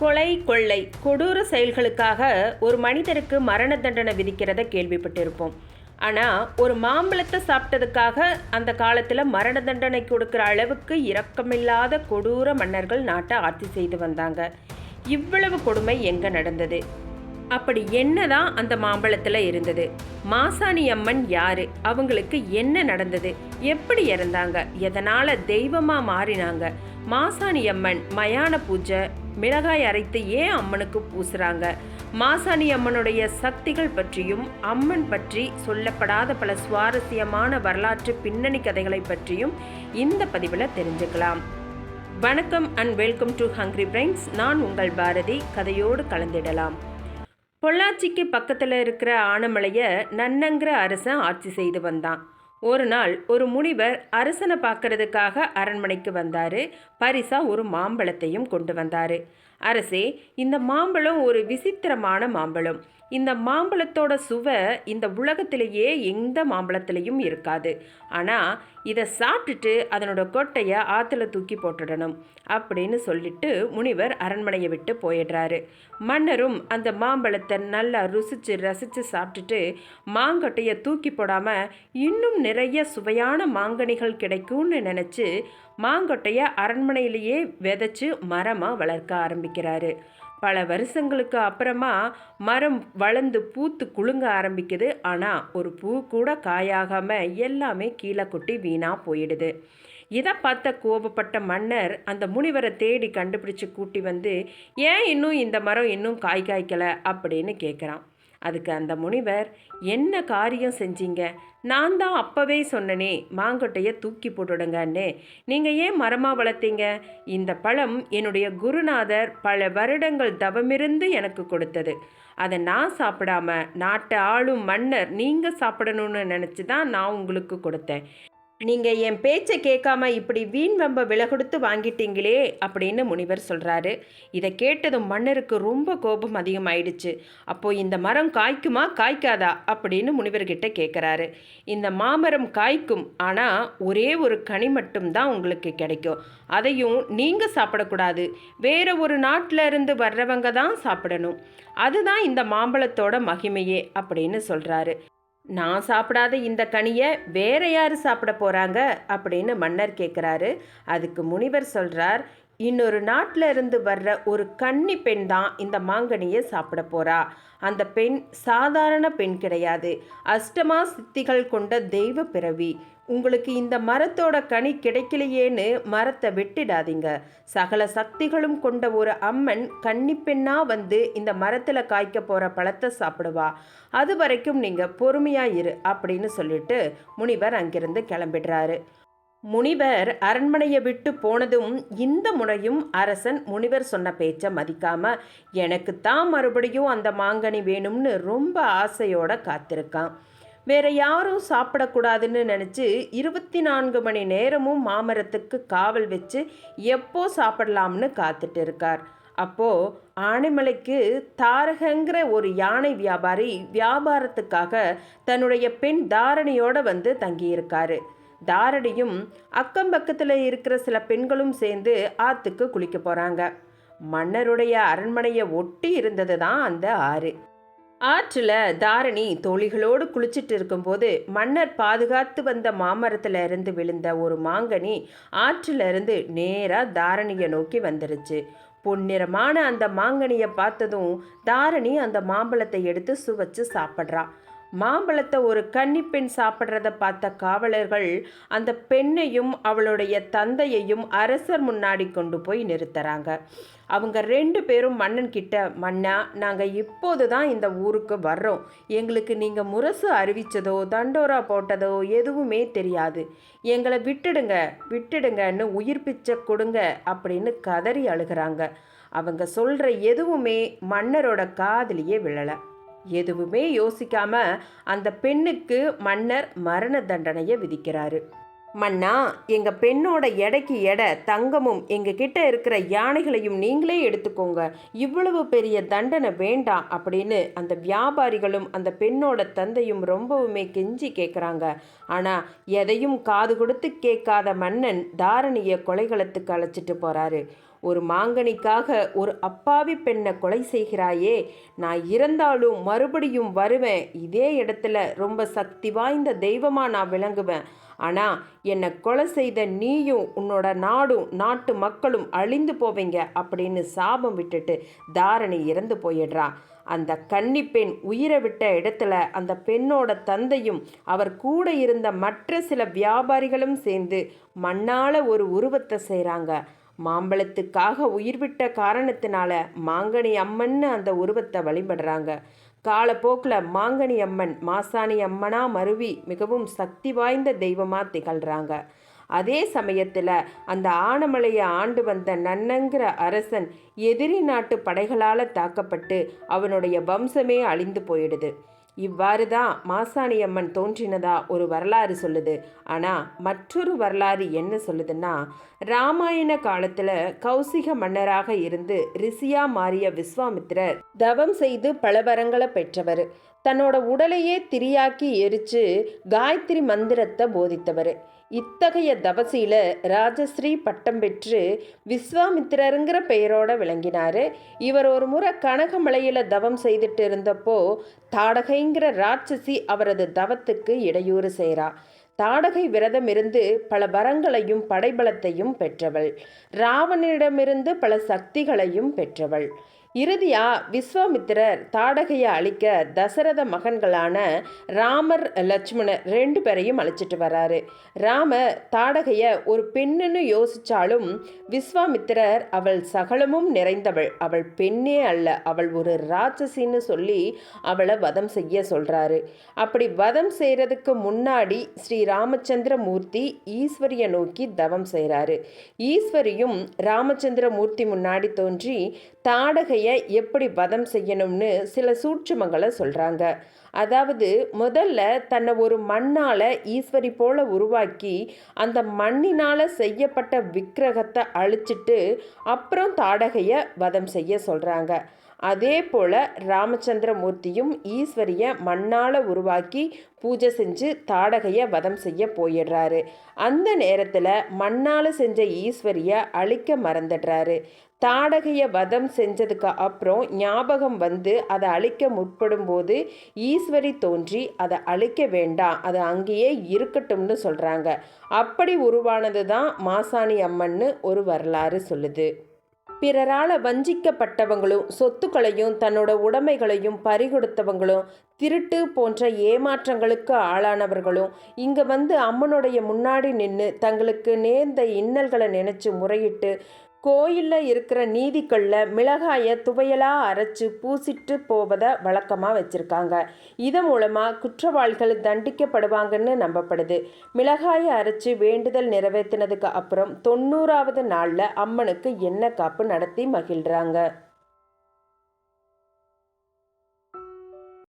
கொலை கொள்ளை கொடூர செயல்களுக்காக ஒரு மனிதருக்கு மரண தண்டனை விதிக்கிறத கேள்விப்பட்டிருப்போம். ஆனால் ஒரு மாம்பழத்தை சாப்பிட்டதுக்காக அந்த காலத்தில் மரண தண்டனை கொடுக்குற அளவுக்கு இரக்கமில்லாத கொடூர மன்னர்கள் நாட்டை ஆட்சி செய்து வந்தாங்க. இவ்வளவு கொடுமை எங்கே நடந்தது? அப்படி என்னதான் அந்த மாம்பழத்தில் இருந்தது? மாசாணி அம்மன் யாரு? அவங்களுக்கு என்ன நடந்தது? எப்படி இறந்தாங்க? எதனால் தெய்வமாக மாறினாங்க? மாசாணி அம்மன் மயான பூஜை மிளகாய் அரைத்து ஏன் அம்மனுக்கு பூசுறாங்க? மாசாணி அம்மனுடைய சக்திகள் பற்றியும் அம்மன் பற்றி சொல்லப்படாத பல சுவாரஸ்யமான வரலாற்று பின்னணி கதைகளை பற்றியும் இந்த பதிவில் தெரிஞ்சுக்கலாம். வணக்கம் and welcome to Hungry Brains நான் உங்கள் பாரதி. கதையோடு கலந்திடலாம். பொள்ளாச்சிக்கு பக்கத்தில் இருக்கிற ஆனமலையை நன்னங்கிற அரசன் ஆட்சி செய்து வந்தான். ஒரு நாள் ஒரு முனிவர் அரசனை பார்க்கறதுக்காக அரண்மனைக்கு வந்தார். பரிசா ஒரு மாம்பழத்தையும் கொண்டு வந்தார். அரசே இந்த மாம்பழம் ஒரு விசித்திரமான மாம்பழம். இந்த மாம்பழத்தோட சுவை இந்த உலகத்திலேயே எந்த மாம்பழத்துலேயும் இருக்காது. ஆனால் இதை சாப்பிட்டுட்டு அதனோட கொட்டையை ஆற்றுல தூக்கி போட்டுடணும் அப்படின்னு சொல்லிட்டு முனிவர் அரண்மனையை விட்டு போயிடுறாரு. மன்னரும் அந்த மாம்பழத்தை நல்லா ருசிச்சு ரசித்து சாப்பிட்டுட்டு மாங்கொட்டையை தூக்கி போடாமல் இன்னும் நிறைய சுவையான மாங்கனிகள் கிடைக்கும்னு நினச்சி மாங்கொட்டையை அரண்மனையிலேயே விதைச்சு மரமாக வளர்க்க ஆரம்பிக்கிறாரு. பல வருஷங்களுக்கு அப்புறமா மரம் வளர்ந்து பூத்து குலுங்க ஆரம்பிக்குது. ஆனால் ஒரு பூ கூட காயாகாமல் எல்லாமே கீழே கொட்டி வீணாக போயிடுது. இதை பார்த்த கோபப்பட்ட மன்னர் அந்த முனிவரை தேடி கண்டுபிடிச்சு கூட்டி வந்து ஏன் இன்னும் இந்த மரம் இன்னும் காய் காய்க்கலை? அப்படின்னு கேட்குறான் அதுக்கு அந்த முனிவர் என்ன காரியம் செஞ்சீங்க? நான் தான் அப்போவே சொன்னனே மாங்கொட்டையை தூக்கி போட்டுடுங்கன்னு. நீங்கள் ஏன் மரமாக வளர்த்தீங்க? இந்த பழம் என்னுடைய குருநாதர் பல வருடங்கள் தவமிருந்து எனக்கு கொடுத்தது. அதை நான் சாப்பிடாம நாட்டை ஆளும் மன்னர் நீங்கள் சாப்பிடணும்னு நினச்சி தான் நான் உங்களுக்கு கொடுத்தேன். நீங்கள் என் பேச்சை கேட்காம இப்படி வீண் வம்ப விலை கொடுத்து வாங்கிட்டீங்களே அப்படின்னு முனிவர் சொல்கிறாரு இதை கேட்டதும் மன்னருக்கு ரொம்ப கோபம் அதிகமாயிடுச்சு. அப்போது இந்த மரம் காய்க்குமா காய்க்காதா அப்படின்னு முனிவர்கிட்ட கேட்குறாரு இந்த மாமரம் காய்க்கும் ஆனால் ஒரே ஒரு கனி மட்டும்தான் உங்களுக்கு கிடைக்கும். அதையும் நீங்கள் சாப்பிடக்கூடாது. வேறு ஒரு நாட்டில் இருந்து வர்றவங்க தான் சாப்பிடணும். அதுதான் இந்த மாம்பழத்தோட மகிமையே அப்படின்னு சொல்கிறாரு நான் சாப்பிடாத இந்த கனியை வேற யார் சாப்பிட போகிறாங்க அப்படின்னு மன்னர் கேட்குறாரு அதுக்கு முனிவர் சொல்கிறார் இன்னொரு நாட்டில் இருந்து வர்ற ஒரு கன்னி பெண் தான் இந்த மாங்கனியை சாப்பிட போகிறா அந்த பெண் சாதாரண பெண் கிடையாது. அஷ்டமா சித்திகள் கொண்ட தெய்வ பிறவி. உங்களுக்கு இந்த மரத்தோட கனி கிடைக்கலையேன்னு மரத்தை வெட்டிடாதீங்க. சகல சக்திகளும் கொண்ட ஒரு அம்மன் கன்னிப்பெண்ணா வந்து இந்த மரத்தில் காய்க்க போகிற பழத்தை சாப்பிடுவா. அது வரைக்கும் நீங்கள் பொறுமையாக இரு அப்படின்னு சொல்லிட்டு முனிவர் அங்கிருந்து கிளம்பிடுறாரு. முனிவர் அரண்மனையை விட்டு போனதும் இந்த முறையும் அரசன் முனிவர் சொன்ன பேச்சை மதிக்காம எனக்கு தான் மறுபடியும் அந்த மாங்கனி வேணும்னு ரொம்ப ஆசையோட காத்திருக்கான். வேற யாரும் சாப்பிடக்கூடாதுன்னு நினச்சி இருபத்தி நான்கு மணி நேரமும் மாமரத்துக்கு காவல் வச்சு எப்போ சாப்பிடலாம்னு காத்துட்டு இருக்கார். அப்போது ஆனைமலைக்கு தாரகங்கிற ஒரு யானை வியாபாரி வியாபாரத்துக்காக தன்னுடைய பெண் தாரணியோடு வந்து தங்கியிருக்காரு. தாரணியும் அக்கம் பக்கத்தில் இருக்கிற சில பெண்களும் சேர்ந்து ஆற்றுக்கு குளிக்க போகிறாங்க மன்னருடைய அரண்மனையை ஒட்டி இருந்தது தான் அந்த ஆறு. ஆற்றில் தாரணி தோழிகளோடு குளிச்சிட்டு இருக்கும்போது மன்னர் பாதுகாத்து வந்த மாமரத்தில் இருந்து விழுந்த ஒரு மாங்கனி ஆற்றில் இருந்து நேராக தாரணியை நோக்கி வந்துருச்சு. பொன்னிறமான அந்த மாங்கனியை பார்த்ததும் தாரணி அந்த மாம்பழத்தை எடுத்து சுவைச்சு சாப்பிட்றான் மாம்பழத்தை ஒரு கன்னிப்பெண் சாப்பிட்றத பார்த்த காவலர்கள் அந்த பெண்ணையும் அவளுடைய தந்தையையும் அரசர் முன்னாடி கொண்டு போய் நிறுத்துறாங்க. அவங்க ரெண்டு பேரும் மன்னன் கிட்ட மன்னா நாங்கள் இப்போது தான் இந்த ஊருக்கு வர்றோம். எங்களுக்கு நீங்கள் முரசு அறிவித்ததோ தண்டோரா போட்டதோ எதுவுமே தெரியாது. எங்களை விட்டுடுங்க விட்டுடுங்கன்னு உயிர் பிச்சை கொடுங்க அப்படின்னு கதறி அழுகிறாங்க. அவங்க சொல்கிற எதுவுமே மன்னரோட காதலியே விழலை. எதுவுமே யோசிக்காம அந்த பெண்ணுக்கு மன்னர் மரண தண்டனையை விதிக்கிறாரு. மன்னா எங்க பெண்ணோட எடைக்கு எடை தங்கமும் எங்க கிட்ட இருக்கிற யானைகளையும் நீங்களே எடுத்துக்கோங்க. இவ்வளவு பெரிய தண்டனை வேண்டாம் அப்படின்னு அந்த வியாபாரிகளும் அந்த பெண்ணோட தந்தையும் ரொம்பவுமே கெஞ்சி கேட்குறாங்க ஆனா எதையும் காது கொடுத்து கேட்காத மன்னன் தாரணியை கொலைகளத்துக்கு அழைச்சிட்டு போறாரு. ஒரு மாங்கனிக்காக ஒரு அப்பாவி பெண்ணை கொலை செய்கிறாயே நான் இறந்தாலும் மறுபடியும் வருவேன். இதே இடத்துல ரொம்ப சக்தி வாய்ந்த தெய்வமா நான் விளங்குவேன். ஆனால் என்னை கொலை செய்த நீயும் உன்னோட நாடும் நாட்டு மக்களும் அழிந்து போவீங்க அப்படின்னு சாபம் விட்டுட்டு தாரணி இறந்து போயிடுறா. அந்த கன்னிப்பெண் உயிரை விட்ட இடத்துல அந்த பெண்ணோட தந்தையும் அவர் கூட இருந்த மற்ற சில வியாபாரிகளும் சேர்ந்து மண்ணால் ஒரு உருவத்தை செய்கிறாங்க மாம்பழத்துக்காக உயிர் விட்ட காரணத்தினால மாங்கனி அம்மன்னு அந்த உருவத்தை வழிபடுறாங்க. காலப்போக்கில் மாங்கனி அம்மன் மாசாணி அம்மனா மருவி மிகவும் சக்தி வாய்ந்த தெய்வமாக திகழ்கிறாங்க அதே சமயத்தில் அந்த ஆனமலையை ஆண்டு வந்த நன்னங்கிற அரசன் எதிரி நாட்டு படைகளால் தாக்கப்பட்டு அவனுடைய வம்சமே அழிந்து போயிடுது. இவ்வாறு தான் மாசாணி அம்மன் தோன்றினதா ஒரு வரலாறு சொல்லுது. ஆனால் மற்றொரு வரலாறு என்ன சொல்லுதுன்னா ராமாயண காலத்தில் கௌசிக மன்னராக இருந்து ரிஷியா மாறிய விஸ்வாமித்திரர் தவம் செய்து பல வரங்களை பெற்றவர். தன்னோட உடலையே திரியாக்கி எரித்து காயத்ரி மந்திரத்தை போதித்தவர். இத்தகைய தவசியில் ராஜஸ்ரீ பட்டம் பெற்று விஸ்வாமித்திரருங்கிற பெயரோட விளங்கினார். இவர் ஒரு முறை கனகமலையில் தவம் செய்துட்டு இருந்தப்போ தாடகைங்கிற ராட்சசி அவரது தவத்துக்கு இடையூறு செய்கிறா தாடகை விரதம் இருந்து பல வரங்களையும் படைபலத்தையும் பெற்றவள். ராவணனிடமிருந்து பல சக்திகளையும் பெற்றவள். இறுதியாக விஸ்வாமித்திரர் தாடகையை அழிக்க தசரத மகன்களான ராமர் லட்சுமணர் ரெண்டு பேரையும் அழைச்சிட்டு வராரு. ராமர் தாடகையை ஒரு பெண்ணுன்னு யோசிச்சாலும் விஸ்வாமித்திரர் அவள் சகலமும் நிறைந்தவள். அவள் பெண்ணே அல்ல அவள் ஒரு ராட்சசின்னு சொல்லி அவளை வதம் செய்ய சொல்கிறாரு அப்படி வதம் செய்கிறதுக்கு முன்னாடி ஸ்ரீ ராமச்சந்திரமூர்த்தி ஈஸ்வரியை நோக்கி தவம் செய்கிறாரு ஈஸ்வரியும் ராமச்சந்திர மூர்த்தி முன்னாடி தோன்றி தாடகையை எப்படி வதம் செய்யணும்னு சில சூட்சுமங்களை சொல்கிறாங்க அதாவது முதல்ல தன்னை ஒரு மண்ணால் ஈஸ்வரி போல உருவாக்கி அந்த மண்ணினால் செய்யப்பட்ட விக்கிரகத்தை அழிச்சிட்டு அப்புறம் தாடகையை வதம் செய்ய சொல்கிறாங்க அதே போல் ராமச்சந்திரமூர்த்தியும் ஈஸ்வரியை மண்ணால் உருவாக்கி பூஜை செஞ்சு தாடகையை வதம் செய்ய போயிடுறாரு. அந்த நேரத்தில் மண்ணால் செஞ்ச ஈஸ்வரியை அழிக்க மறந்துடுறாரு. தாடகையை வதம் செஞ்சதுக்கு அப்புறம் ஞாபகம் வந்து அதை அழிக்க முற்படும் போது ஈஸ்வரி தோன்றி அதை அழிக்க வேண்டாம் அது அங்கேயே இருக்கட்டும்னு சொல்கிறாங்க அப்படி உருவானது தான் மாசாணி அம்மன்னு ஒரு வரலாறு சொல்லுது. பிறரால் வஞ்சிக்கப்பட்டவங்களும் சொத்துக்களையும் தன்னோட உடைமைகளையும் பறிகொடுத்தவங்களும் திருட்டு போன்ற ஏமாற்றங்களுக்கு ஆளானவர்களும் இங்கே வந்து அம்மனுடைய முன்னாடி நின்று தங்களுக்கு நேர்ந்த இன்னல்களை நினச்சி முறையிட்டு கோயிலில் இருக்கிற நீதிக்கல்லில் மிளகாயை துவையலாக அரைச்சி பூசிட்டு போவதை வழக்கமாக வச்சுருக்காங்க. இதன் மூலமாக குற்றவாளிகள் தண்டிக்கப்படுவாங்கன்னு நம்பப்படுது. மிளகாயை அரைச்சி வேண்டுதல் நிறைவேற்றினதுக்கு அப்புறம் தொண்ணூறாவது நாளில் அம்மனுக்கு எண்ணெய் காப்பு நடத்தி மகிழ்கிறாங்க